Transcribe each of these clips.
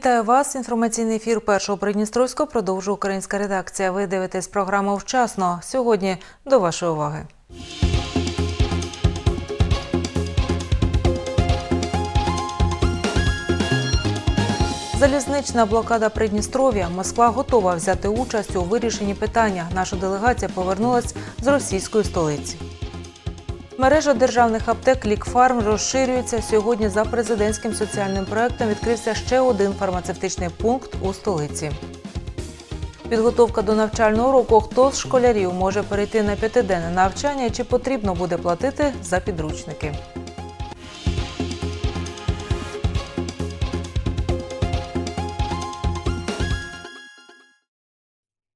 Вітаю вас. Інформаційний ефір першого Придністровського продовжує українська редакція. Ви дивитесь програму вчасно. Сьогодні до вашої уваги. Залізнична блокада Придністров'я. Москва готова взяти участь у вирішенні питання. Наша делегація повернулась з російської столиці. Мережа державних аптек Лікфарм розширюється. Сьогодні за президентським соціальним проектом відкрився ще один фармацевтичний пункт у столиці. Підготовка до навчального року. Хто з школярів може перейти на п'ятиденне навчання чи потрібно буде платити за підручники?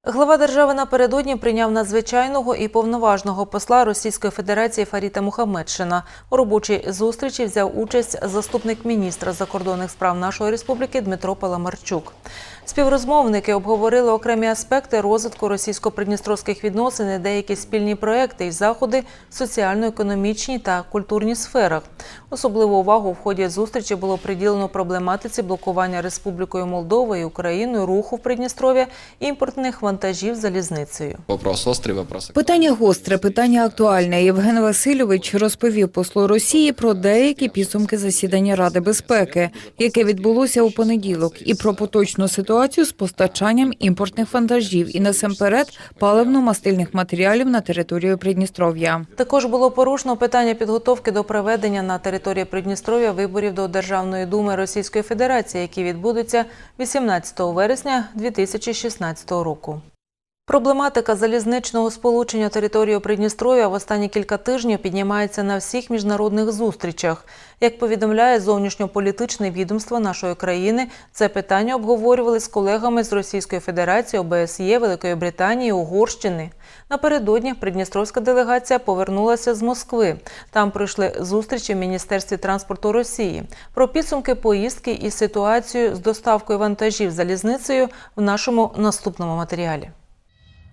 Глава держави напередодні прийняв надзвичайного і повноважного посла Російської Федерації Фаріта Мухаммедшина. У робочій зустрічі взяв участь заступник міністра закордонних справ нашої республіки Дмитро Паламарчук. Співрозмовники обговорили окремі аспекти розвитку російсько-придністровських відносин, і деякі спільні проекти і заходи в соціально-економічній та культурній сферах. Особливу увагу в ході зустрічі було приділено проблематиці блокування Республікою Молдова і Україною руху в Придністров'я імпортних вантажів залізницею. Вопрос острый, вопрос. Питання гостре, питання актуальне. Євген Васильович розповів послу Росії про деякі підсумки засідання Ради безпеки, яке відбулося у понеділок, і про поточну ситуацію з постачанням імпортних вантажів і насамперед паливно-мастильних матеріалів на територію Придністров'я. Також було порушено питання підготовки до проведення на території Придністров'я виборів до Державної думи Російської Федерації, які відбудуться 18 вересня 2016 року. Проблематика залізничного сполучення території Придністров'я в останні кілька тижнів піднімається на всіх міжнародних зустрічах. Як повідомляє зовнішньополітичне відомство нашої країни, це питання обговорювали з колегами з Російської Федерації, ОБСЄ, Великої Британії, Угорщини. Напередодні придністровська делегація повернулася з Москви. Там пройшли зустрічі в Міністерстві транспорту Росії. Про підсумки поїздки і ситуацію з доставкою вантажів залізницею в нашому наступному матеріалі.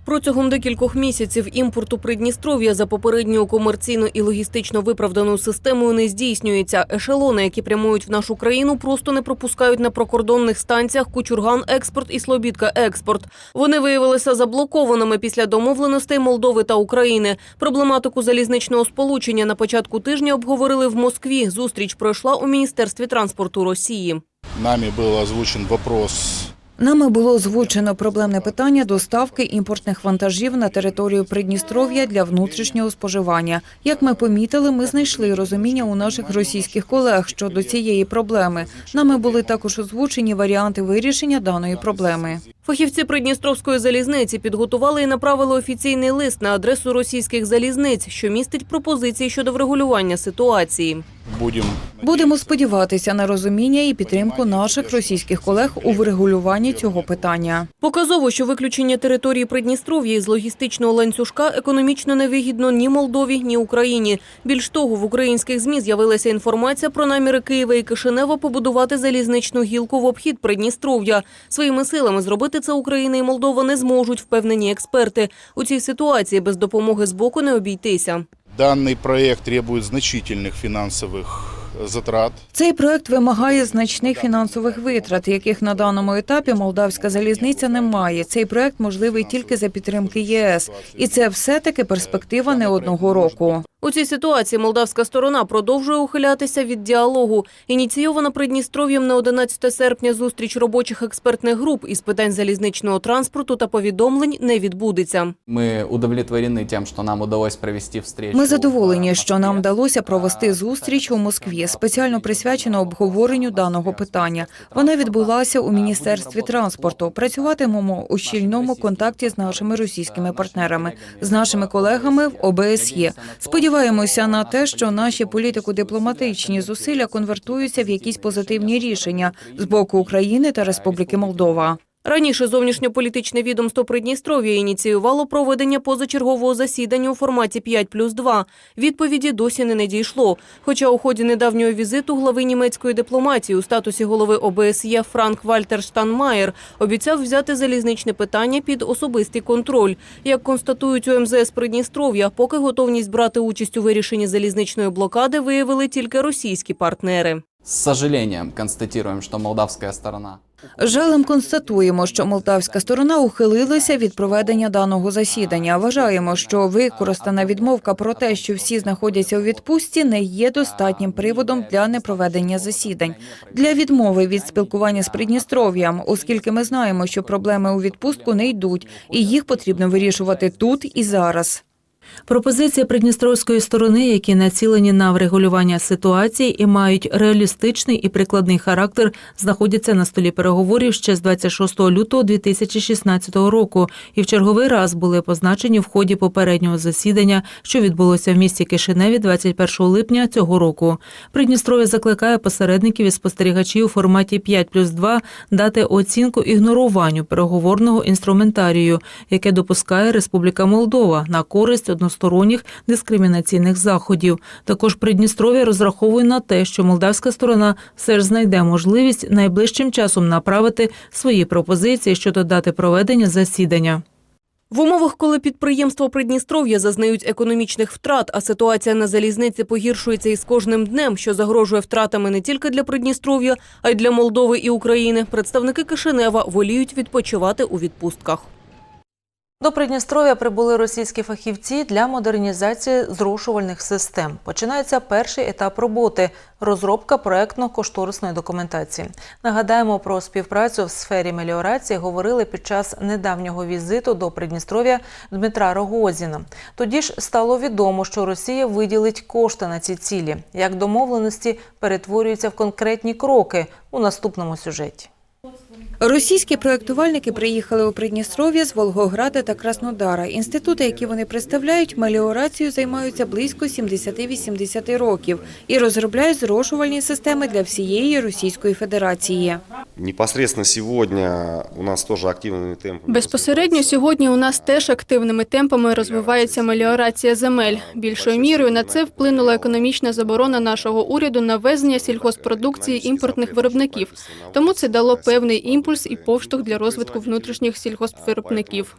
Протягом декількох місяців імпорту Придністров'я за попередньою комерційно і логістично виправданою системою не здійснюється. Ешелони, які прямують в нашу країну, просто не пропускають на прокордонних станціях Кучурган Експорт і Слобідка Експорт. Вони виявилися заблокованими після домовленостей Молдови та України. Проблематику залізничного сполучення на початку тижня обговорили в Москві. Зустріч пройшла у міністерстві транспорту Росії. Нами был озвучен вопрос Нами було озвучено проблемне питання доставки імпортних вантажів на територію Придністров'я для внутрішнього споживання. Як ми помітили, ми знайшли розуміння у наших російських колег щодо цієї проблеми. Нами були також озвучені варіанти вирішення даної проблеми. Фахівці Придністровської залізниці підготували і направили офіційний лист на адресу російських залізниць, що містить пропозиції щодо врегулювання ситуації. Будем Будемо сподіватися на розуміння і підтримку наших російських колег у врегулюванні цього питання. Показово, що виключення території Придністров'я із логістичного ланцюжка економічно невигідно ні Молдові, ні Україні. Більш того, в українських змі з'явилася інформація про наміри Києва і Кишинева побудувати залізничну гілку в обхід Придністров'я. Своїми силами зробити це Україна і Молдова не зможуть, впевнені експерти. У цій ситуації без допомоги з боку не обійтися. данный проект требует значительных финансовых затрат. Цей проект вимагає значних фінансових витрат, яких на даному етапі молдавська залізниця не має. Цей проект можливий тільки за підтримки єС, і це все таки перспектива не одного року. У цій ситуації молдавська сторона продовжує ухилятися від діалогу. Ініційована Придністров'ям на 11 серпня зустріч робочих експертних груп із питань залізничного транспорту та повідомлень не відбудеться. Мы удовлетворены тем, что нам удалось провести встречу. Ми задоволені, що нам вдалося провести зустріч у Москві, спеціально присвячену обговоренню даного питання. Вона відбулася у міністерстві транспорту. Працюватимемо у щільному контакті з нашими російськими партнерами, з нашими колегами в ОБСЄ. Сподіваємося на те, що наші політико-дипломатичні зусилля конвертуються в якісь позитивні рішення з боку України та Республіки Молдова. Раніше зовнішньополітичне відомство Придністров'я ініціювало проведення позачергового засідання у форматі 5 плюс 2. Відповіді досі не надійшло. Хоча у ході недавнього візиту глави німецької дипломатії у статусі голови ОБСЄ Франк Вальтер Штанмаєр обіцяв взяти залізничне питання під особистий контроль. Як констатують у МЗС Придністров'я, поки готовність брати участь у вирішенні залізничної блокади виявили тільки російські партнери. С сожалением констатируем, что молдавская сторона З жалем констатуємо, що молдавська сторона ухилилася від проведення даного засідання. Вважаємо, що використана відмовка про те, що всі знаходяться у відпустці, не є достатнім приводом для непроведення засідань. Для відмови від спілкування з Придністров'ям, оскільки ми знаємо, що проблеми у відпустку не йдуть, і їх потрібно вирішувати тут і зараз. Пропозиції придністровської сторони, які націлені на врегулювання ситуації і мають реалістичний і прикладний характер, знаходяться на столі переговорів ще з 26 лютого 2016 року і в черговий раз були позначені в ході попереднього засідання, що відбулося в місті Кишиневі 21 липня цього року. Придністров'я закликає посередників і спостерігачів у форматі 5 плюс 2 дати оцінку ігноруванню переговорного інструментарію, яке допускає Республіка Молдова на користь односторонніх дискримінаційних заходів. Також Придністров'я розраховує на те, що молдавська сторона все ж знайде можливість найближчим часом направити свої пропозиції щодо дати проведення засідання. В умовах, коли підприємства Придністров'я зазнають економічних втрат, а ситуація на залізниці погіршується із кожним днем, що загрожує втратами не тільки для Придністров'я, а й для Молдови і України, представники Кишинева воліють відпочивати у відпустках. До Придністров'я прибули російські фахівці для модернізації зрошувальних систем. Починається перший етап роботи розробка проектно-кошторисної документації. Нагадаємо про співпрацю в сфері меліорації говорили під час недавнього візиту до Придністров'я Дмитра Рогозіна. Тоді ж стало відомо, що Росія виділить кошти на ці цілі. Як домовленості перетворюються в конкретні кроки у наступному сюжеті. Російські проєктувальники приїхали у Придністров'я з Волгограда та Краснодара. Інститути, які вони представляють, меліорацією займаються близько 70-80 років і розробляють зрошувальні системи для всієї Російської Федерації. Непосредственно сегодня у нас тоже активными темпами. Безпосередньо сьогодні у нас теж активними темпами розвивається меліорація земель. Більшою мірою на це вплинула економічна заборона нашого уряду на ввезення сільгоспродукції імпортних виробників. Тому це дало певний імпульс і поштовх для розвитку внутрішніх сільгоспвиробників.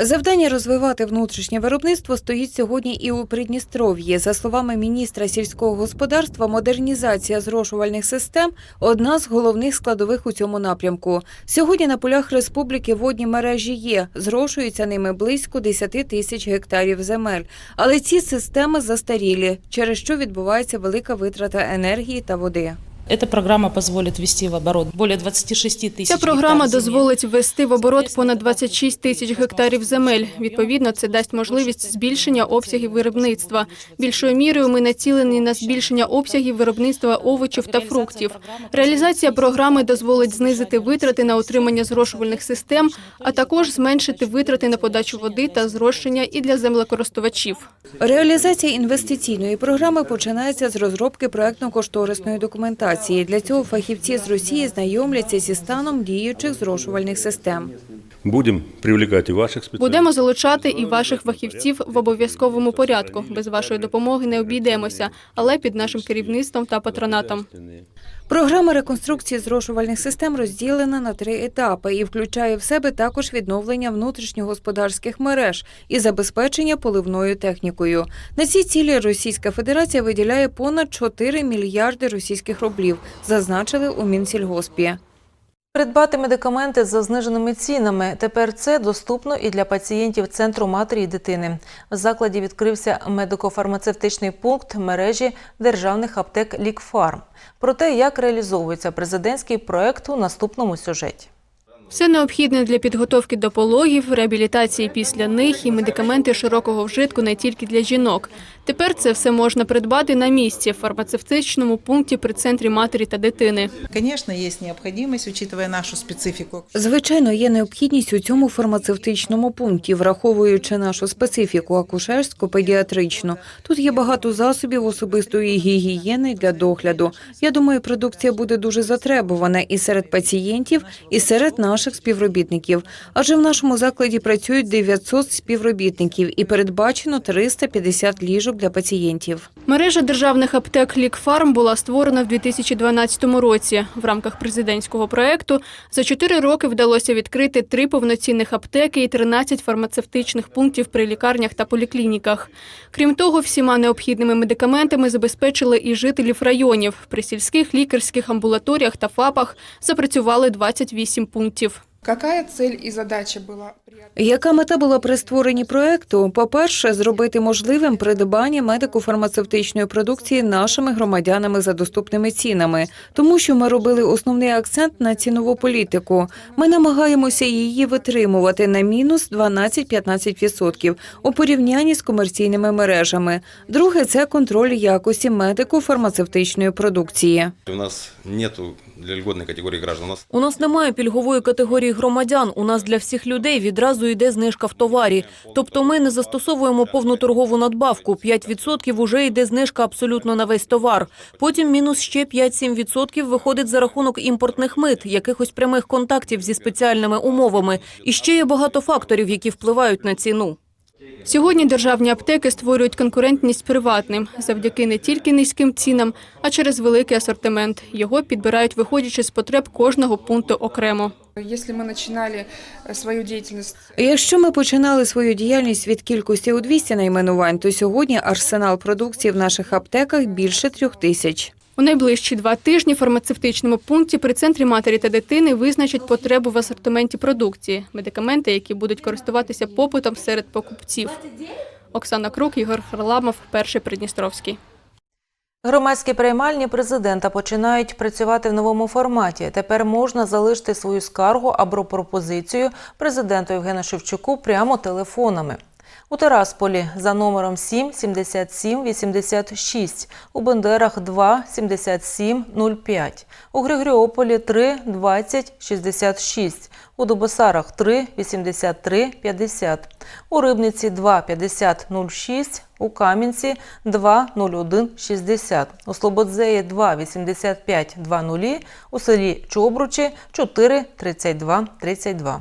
Завдання розвивати внутрішнє виробництво стоїть сьогодні і у Придністров'ї. За словами міністра сільського господарства, модернізація зрошувальних систем одна з головних складових у цьому напрямку. Сьогодні на полях республіки водні мережі є. Зрошуються ними близько 10 тисяч гектарів земель. Але ці системи застарілі, через що відбувається велика витрата енергії та води. Эта программа позволит ввести в оборот более 26 тысяч Ця програма дозволить ввести в оборот понад 26 тисяч гектарів земель. Відповідно, це дасть можливість збільшення обсягів виробництва. Більшою мірою ми націлені на збільшення обсягів виробництва овочів та фруктів. Реалізація програми дозволить знизити витрати на утримання зрошувальних систем, а також зменшити витрати на подачу води та зрошення і для землекористувачів. Реалізація інвестиційної програми починається з розробки проектно-кошторисної документації. Для цього фахівці з Росії знайомляться зі станом діючих зрошувальних систем. Будем привлекать ваших специалистов. Будемо залучати і ваших фахівців в обов'язковому порядку. Без вашої допомоги не обійдемося, але під нашим керівництвом та патронатом. Програма реконструкції зрошувальних систем розділена на три етапи і включає в себе також відновлення внутрішньогосподарських мереж і забезпечення поливною технікою. На ці цілі Російська Федерація виділяє понад 4 мільярди російських рублів, зазначили у Мінсільгоспі. Придбати медикаменти за зниженими цінами. Тепер це доступно і для пацієнтів центру матері і дитини. В закладі відкрився медико-фармацевтичний пункт мережі державних аптек Лікфарм. Про те, як реалізовується президентський проект у наступному сюжеті. Все необхідне для підготовки до пологів, реабілітації після них і медикаменти широкого вжитку не тільки для жінок. Тепер це все можна придбати на місці в фармацевтичному пункті при центрі матері та дитини. Конечно, есть необходимость, учитывая нашу специфику. Звичайно, є необхідність у цьому фармацевтичному пункті, враховуючи нашу специфіку акушерську, педіатричну. Тут є багато засобів особистої гігієни для догляду. Я думаю, продукція буде дуже затребувана і серед пацієнтів, і серед наших співробітників. Адже в нашому закладі працюють 900 співробітників і передбачено 350 ліжок для пацієнтів. Мережа державних аптек Лікфарм була створена в 2012 році. В рамках президентського проекту за чотири роки вдалося відкрити три повноцінних аптеки і 13 фармацевтичних пунктів при лікарнях та поліклініках. Крім того, всіма необхідними медикаментами забезпечили і жителів районів. При сільських лікарських амбулаторіях та ФАПах запрацювали 28 пунктів. Какая цель и задача была? Яка мета була при створенні проекту? По-перше, зробити можливим придбання медико-фармацевтичної продукції нашими громадянами за доступними цінами, тому що ми робили основний акцент на цінову політику. Ми намагаємося її витримувати на мінус 12-15% у порівнянні з комерційними мережами. Друге це контроль якості медико-фармацевтичної продукції. У нас нету для льготной категории граждан. У нас немає пільгової категорії громадян. У нас для всіх людей відразу йде знижка в товарі. Тобто ми не застосовуємо повну торгову надбавку. 5% уже йде знижка абсолютно на весь товар. Потім мінус ще 5-7% виходить за рахунок імпортних мит, якихось прямих контактів зі спеціальними умовами. І ще є багато факторів, які впливають на ціну. Сьогодні державні аптеки створюють конкурентність приватним завдяки не тільки низьким цінам, а через великий асортимент. Його підбирають, виходячи з потреб кожного пункту окремо. Если мы начинали свою деятельность Якщо ми починали свою діяльність від кількості у 200 найменувань, то сьогодні арсенал продукції в наших аптеках більше трьох тисяч. У найближчі два тижні в фармацевтичному пункті при центрі матері та дитини визначать потребу в асортименті продукції, медикаменти, які будуть користуватися попитом серед покупців. Оксана Крук, Ігор Харламов, перший Придністровський. Громадські приймальні президента починають працювати в новому форматі. Тепер можна залишити свою скаргу або пропозицію президенту Євгену Шевчуку прямо телефонами. У Терасполі за номером 7 77 86, у Бендерах 2 77 05, у Григоріополі 3 20 66, у Дубосарах 3 83 50, у Рибниці 2 50 06, у Кам'янці 2 01 60, у Слободзеї 2 85 20, у селі Чобручі 4 32 32.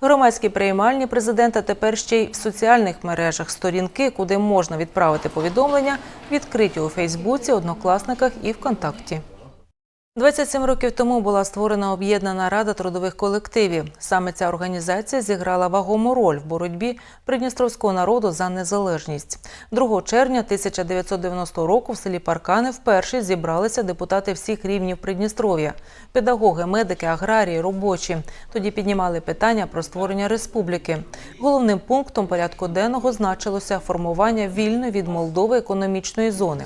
Громадські приймальні президента тепер ще й в соціальних мережах сторінки, куди можна відправити повідомлення, відкриті у Фейсбуці, Однокласниках і ВКонтакті. 27 років тому була створена об'єднана рада трудових колективів. Саме ця організація зіграла вагому роль в боротьбі придністровського народу за незалежність. 2 червня 1990 року в селі Паркани вперше зібралися депутати всіх рівнів Придністров'я – педагоги, медики, аграрії, робочі. Тоді піднімали питання про створення республіки. Головним пунктом порядку денного значилося формування вільної від Молдови економічної зони.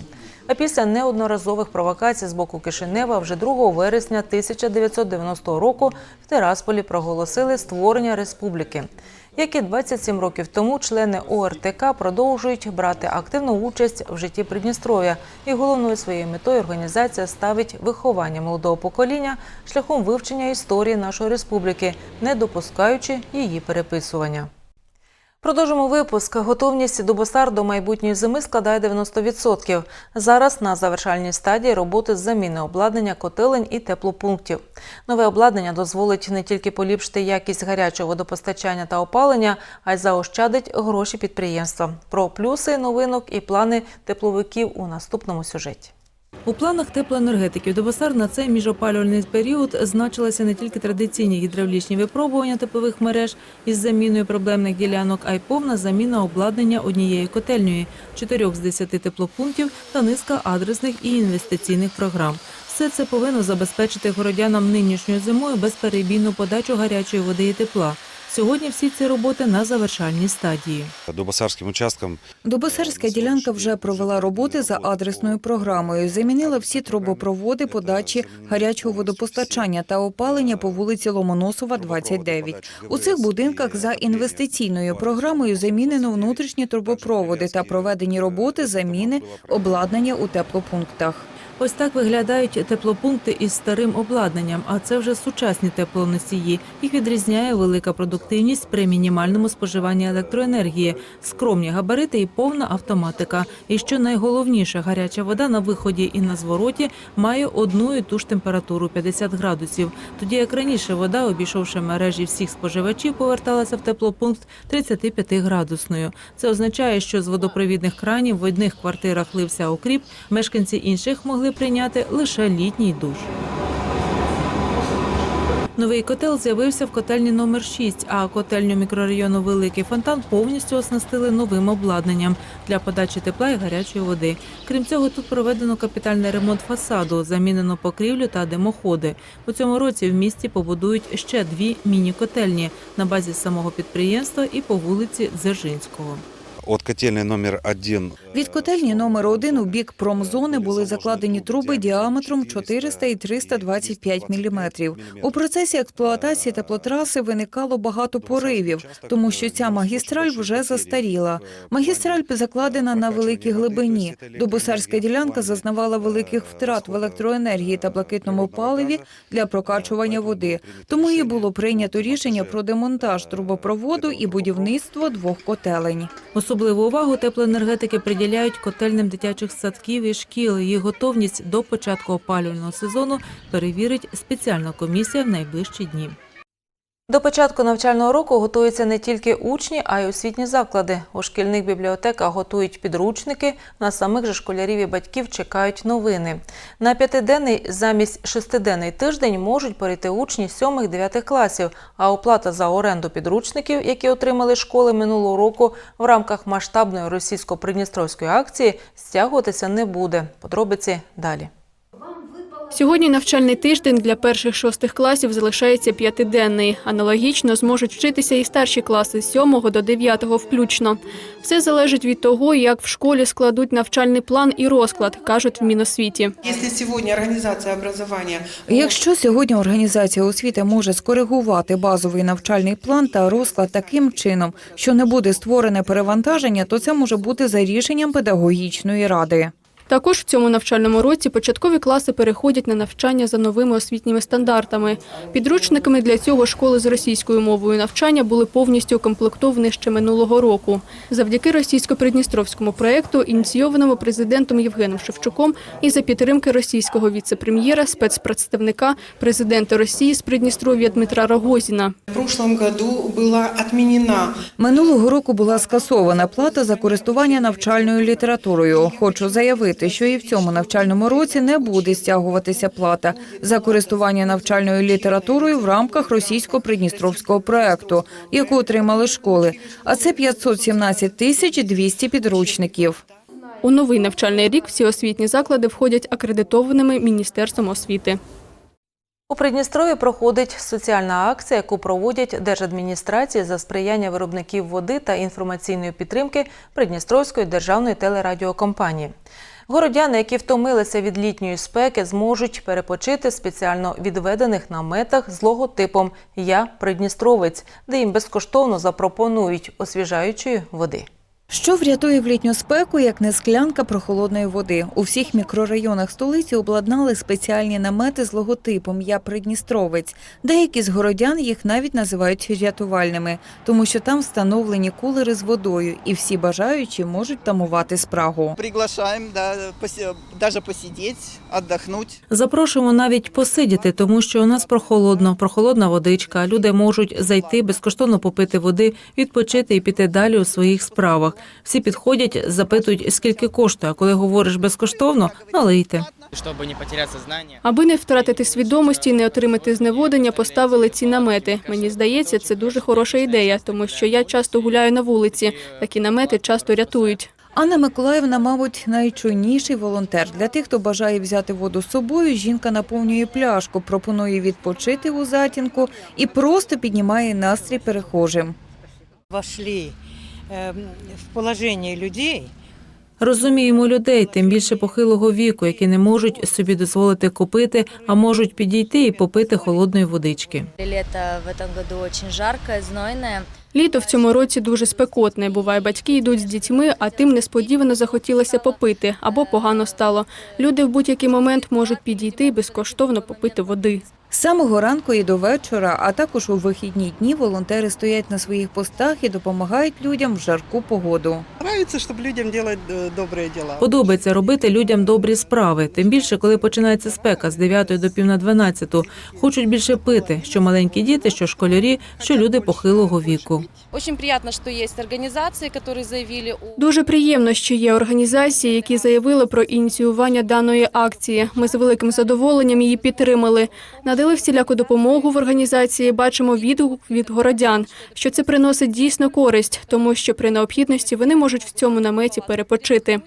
А після неодноразових провокацій з боку Кишинева вже 2 вересня 1990 року в Терасполі проголосили створення республіки. Як і 27 років тому, члени ОРТК продовжують брати активну участь в житті Придністров'я, і головною своєю метою організація ставить виховання молодого покоління шляхом вивчення історії нашої республіки, не допускаючи її переписування. Продовжимо випуск. Готовність Дубосар до майбутньої зими складає 90%. Зараз на завершальній стадії роботи з заміни обладнання котелень і теплопунктів. Нове обладнання дозволить не тільки поліпшити якість гарячого водопостачання та опалення, а й заощадить гроші підприємства. Про плюси новинок і плани тепловиків у наступному сюжеті. У планах теплоенергетиків Дебосар на цей міжопалювальний період значилися не тільки традиційні гідравлічні випробування теплових мереж із заміною проблемних ділянок, а й повна заміна обладнання однієї котельньої, чотирьох з десяти теплопунктів та низка адресних і інвестиційних програм. Все це повинно забезпечити городянам нинішньою зимою безперебійну подачу гарячої води і тепла. Сьогодні всі ці роботи на завершальній стадії. Дубосарским участком Добосарська ділянка вже провела роботи за адресною програмою. Замінила всі трубопроводи подачі гарячого водопостачання та опалення по вулиці Ломоносова, 29. У цих будинках за інвестиційною програмою замінено внутрішні трубопроводи та проведені роботи заміни обладнання у теплопунктах. Ось так виглядають теплопункти із старим обладнанням, а це вже сучасні теплоносії. Їх відрізняє велика продуктивність при мінімальному споживанні електроенергії, скромні габарити і повна автоматика. І що найголовніше, гаряча вода на виході і на звороті має одну і ту ж температуру 50 градусів. Тоді як раніше вода, обійшовши мережі всіх споживачів, поверталася в теплопункт 35 градусною. Це означає, що з водопровідних кранів в одних квартирах лився окріп, мешканці інших могли прийняти лише літній душ. Новий котел з'явився в котельні номер 6, а котельню мікрорайону Великий Фонтан повністю оснастили новим обладнанням для подачі тепла і гарячої води. Крім цього, тут проведено капітальний ремонт фасаду, замінено покрівлю та димоходи. У цьому році в місті побудують ще дві міні-котельні на базі самого підприємства і по вулиці Дзержинського. От котельной номер один Від котельні номер один у бік промзони були закладені труби діаметром 400 і 325 міліметрів. У процесі експлуатації теплотраси виникало багато поривів, тому що ця магістраль вже застаріла. Магістраль закладена на великій глибині. Добосарська ділянка зазнавала великих втрат в електроенергії та блакитному паливі для прокачування води. Тому і було прийнято рішення про демонтаж трубопроводу і будівництво двох котелень. Особливу увагу теплоенергетики приділяють котельним дитячих садків і шкіл. Їх готовність до початку опалювального сезону перевірить спеціальна комісія в найближчі дні. До початку навчального року готуються не тільки учні, а й освітні заклади. У шкільних бібліотеках готують підручники. На самих же школярів і батьків чекають новини. На п'ятиденний замість шестиденний тиждень можуть перейти учні 7-9 класів. А оплата за оренду підручників, які отримали школи минулого року, в рамках масштабної російсько-придністровської акції стягуватися не буде. Подробиці далі. Сьогодні навчальний тиждень для перших шостих класів залишається п'ятиденний. Аналогічно зможуть вчитися і старші класи з 7 до 9 включно. Все залежить від того, як в школі складуть навчальний план і розклад, кажуть в Міносвіті. Если сегодня организация Якщо сьогодні організація освіти може скоригувати базовий навчальний план та розклад таким чином, що не буде створене перевантаження, то це може бути за рішенням педагогічної ради. Також в цьому навчальному році початкові класи переходять на навчання за новими освітніми стандартами. Підручниками для цього школи з російською мовою навчання були повністю укомплектовані ще минулого року. Завдяки російсько-придністровському проєкту, ініційованому президентом Євгеном Шевчуком і за підтримки російського віце-прем'єра, спецпредставника президента Росії з Придністров'я Дмитра Рогозіна. Минулого року була скасована плата за користування навчальною літературою. Хочу заявити, що і в цьому навчальному році не буде стягуватися плата за користування навчальною літературою в рамках російсько-придністровського проекту, яку отримали школи. А це 517 тисяч 200 підручників. У новий навчальний рік всі освітні заклади входять акредитованими Міністерством освіти. У Придністрові проходить соціальна акція, яку проводять держадміністрації за сприяння виробників води та інформаційної підтримки Придністровської державної телерадіокомпанії. Городяни, які втомилися від літньої спеки, зможуть перепочити спеціально відведених наметах з логотипом Я Придністровець, де їм безкоштовно запропонують освіжаючої води. Що врятує в літню спеку, як не склянка прохолодної води? У всіх мікрорайонах столиці обладнали спеціальні намети з логотипом Я Придністровець. Деякі з городян їх навіть називають рятувальними, тому що там встановлені кулери з водою, і всі бажаючі можуть тамувати спрагу. Приглашаем, да, поси- даже посидеть, отдохнуть. Запрошуємо навіть посидіти, тому що у нас прохолодно, прохолодна водичка. Люди можуть зайти, безкоштовно попити води, відпочити і піти далі у своїх справах. Всі підходять, запитують, скільки коштує. А коли говориш безкоштовно, налийте. Аби не втратити свідомості і не отримати зневодення, поставили ці намети. Мені здається, це дуже хороша ідея, тому що я часто гуляю на вулиці. Такі намети часто рятують. Анна Миколаївна, мабуть, найчуйніший волонтер. Для тих, хто бажає взяти воду з собою, жінка наповнює пляшку, пропонує відпочити у затінку і просто піднімає настрій перехожим. вошли в положение людей, Розуміємо людей, тим більше похилого віку, які не можуть собі дозволити купити, а можуть підійти і попити холодної водички. Лето в этом году очень жаркое, знойное. Літо в цьому році дуже спекотне. Буває, батьки йдуть з дітьми, а тим несподівано захотілося попити або погано стало. Люди в будь-який момент можуть підійти і безкоштовно попити води. З самого ранку і до вечора, а також у вихідні дні волонтери стоять на своїх постах і допомагають людям в жарку погоду. Нравится, чтобы людям делать э, добрые дела. Подобається робити людям добрі справи. Тим більше, коли починається спека з 9 до пів на 12. Хочуть більше пити, що маленькі діти, що школярі, що люди похилого віку. Очень приятно, что есть организации, которые заявили о... Дуже приємно, що є організації, які заявили про ініціювання даної акції. Ми з великим задоволенням її підтримали. Надали всіляку допомогу в організації. Бачимо відгук від городян, що це приносить дійсно користь, тому що при необхідності вони можуть в цьому наметі перепочити.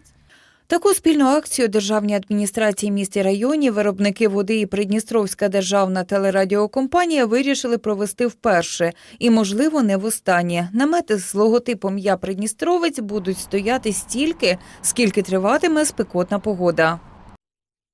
Таку спільну акцію державні адміністрації міст і районів, виробники води і Придністровська державна телерадіокомпанія вирішили провести вперше і, можливо, не востаннє. Намети з логотипом Я Придністровець будуть стояти стільки, скільки триватиме спекотна погода.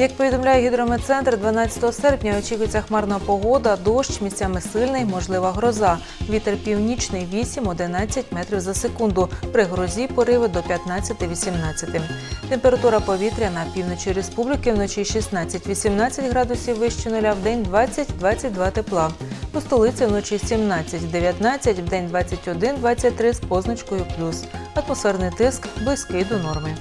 Як повідомляє гідрометцентр, 12 серпня очікується хмарна погода, дощ, місцями сильний, можлива гроза. Вітер північний 8-11 метрів за секунду. При грозі пориви до 15-18. Температура повітря на півночі республіки вночі 16-18 градусів вище нуля, в день 20-22 тепла. У столиці вночі 17-19, в день 21-23 з позначкою плюс. Атмосферний тиск близький до норми.